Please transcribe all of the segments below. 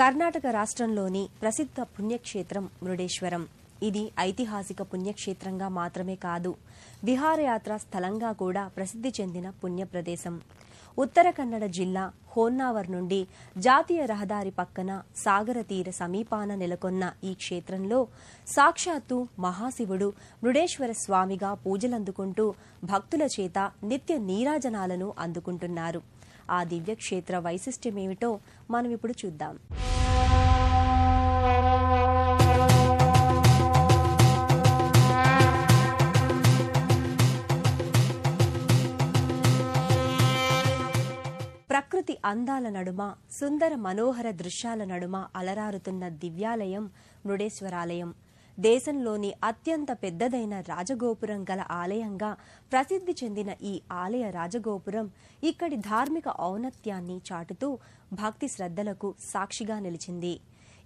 కర్ణాటక రాష్ట్రంలోని ప్రసిద్ధ పుణ్యక్షేత్రం మురుడేశ్వరం ఇది ఐతిహాసిక పుణ్యక్షేత్రంగా మాత్రమే కాదు విహారయాత్ర స్థలంగా కూడా ప్రసిద్ధి చెందిన పుణ్య ప్రదేశం ఉత్తర కన్నడ జిల్లా హోన్నావర్ నుండి జాతీయ రహదారి పక్కన సాగర తీర సమీపాన నెలకొన్న ఈ క్షేత్రంలో సాక్షాత్తు మహాశివుడు మృడేశ్వర స్వామిగా పూజలందుకుంటూ భక్తుల చేత నిత్య నీరాజనాలను అందుకుంటున్నారు. ఆ దివ్యక్షేత్ర వైశిష్ట్యమేమిటో మనం ఇప్పుడు చూద్దాం. ప్రకృతి అందాల నడుమ సుందర మనోహర దృశ్యాల నడుమ అలరారుతున్న దివ్యాలయం మృడేశ్వరాలయం. దేశంలోని అత్యంత పెద్దదైన రాజగోపురం గల ఆలయంగా ప్రసిద్ధి చెందిన ఈ ఆలయ రాజగోపురం ఇక్కడి ధార్మిక ఔన్నత్యాన్ని చాటుతూ భక్తి శ్రద్ధలకు సాక్షిగా నిలిచింది.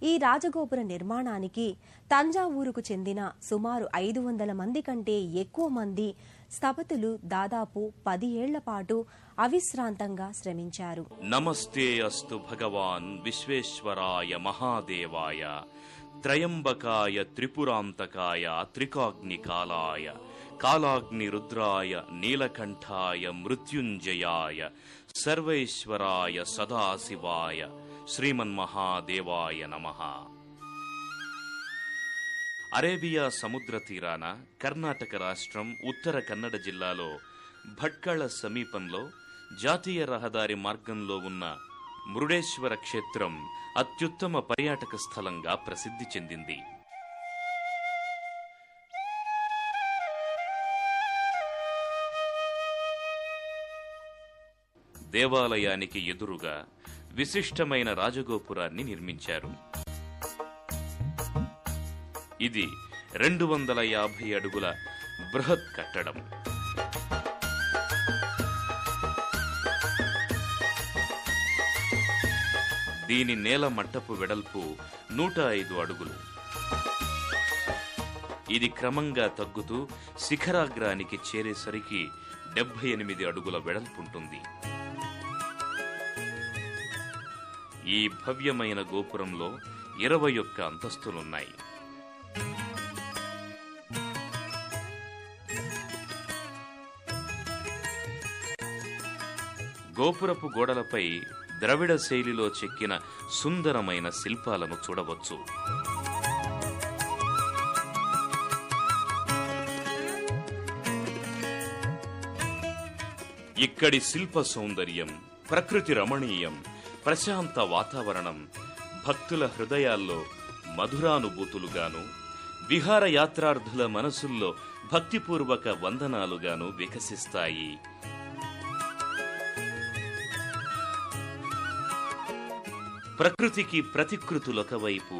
ఈ రాజగోపుర నిర్మాణానికి తంజావూరుకు చెందిన సుమారు ఐదు వందల మంది కంటే ఎక్కువ మంది స్థపతులు దాదాపు పది ఏళ్ళ పాటు అవిశ్రాంతంగా శ్రమించారు. నమస్తే అస్తు భగవాన్ విశ్వేశ్వరాయ మహాదేవాయ. త్రయంబకాయ త్రిపురాంతకాయ త్రికాగ్నికాలాయ కాలాగ్ని రుద్రాయ నీలకంఠాయ మృత్యుంజయాయ సర్వైశ్వరాయ సదాశివాయ శ్రీమన్మహాదేవాయ నమః. అరేబియా సముద్ర తీరాన కర్ణాటక రాష్ట్రం ఉత్తర కన్నడ జిల్లాలో భట్కళ సమీపంలో జాతీయ రహదారి మార్గంలో ఉన్న మృడేశ్వర క్షేత్రం అత్యుత్తమ పర్యాటక స్థలంగా ప్రసిద్ధి చెందింది. దేవాలయానికి ఎదురుగా విశిష్టమైన రాజగోపురాన్ని నిర్మించారు. ఇది రెండు వందల యాభై అడుగుల బృహత్ కట్టడం. దీని నేల మట్టపు వెడల్పు నూట ఐదు అడుగులు. ఇది క్రమంగా తగ్గుతూ శిఖరాగ్రానికి చేరేసరికి డెబ్బై ఎనిమిది అడుగుల వెడల్పుంటుంది. ఈ భవ్యమైన గోపురంలో ఇరవై ఒక్క అంతస్తులున్నాయి. గోపురపు గోడలపై ద్రవిడ శైలిలో చెక్కిన సుందరమైన శిల్పాలను చూడవచ్చు. ఇక్కడి శిల్ప సౌందర్యం ప్రకృతి రమణీయం ప్రశాంత వాతావరణం భక్తుల హృదయాల్లో మధురానుభూతులుగాను విహారయాత్రార్థుల మనసుల్లో భక్తిపూర్వక వందనాలుగాను వికసిస్తాయి. ప్రకృతికి ప్రతికృతులొక వైపు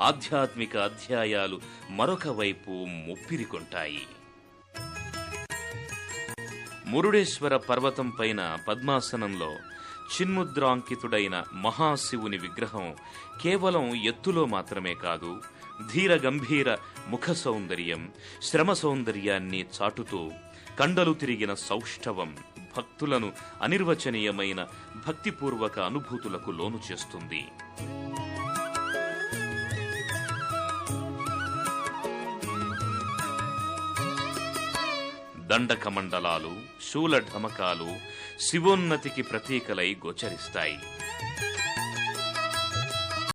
ఆధ్యాత్మిక అధ్యాయాలు మరొక వైపు ముప్పిరికొంటాయి. మురుడేశ్వర పర్వతం పైన పద్మాసనంలో చిన్ముద్రాంకితుడైన మహాశివుని విగ్రహం కేవలం ఎత్తులో మాత్రమే కాదు ధీర గంభీర ముఖ సౌందర్యం శ్రమ సౌందర్యాన్ని చాటుతూ కండలు తిరిగిన సౌష్ఠవం భక్తులను అనిర్వచనీయమైన భక్తిపూర్వక అనుభూతులకు లోను చేస్తుంది. దండక మండలాలు శూల ఢమకాలు శివోన్నతికి ప్రతీకలై గోచరిస్తాయి.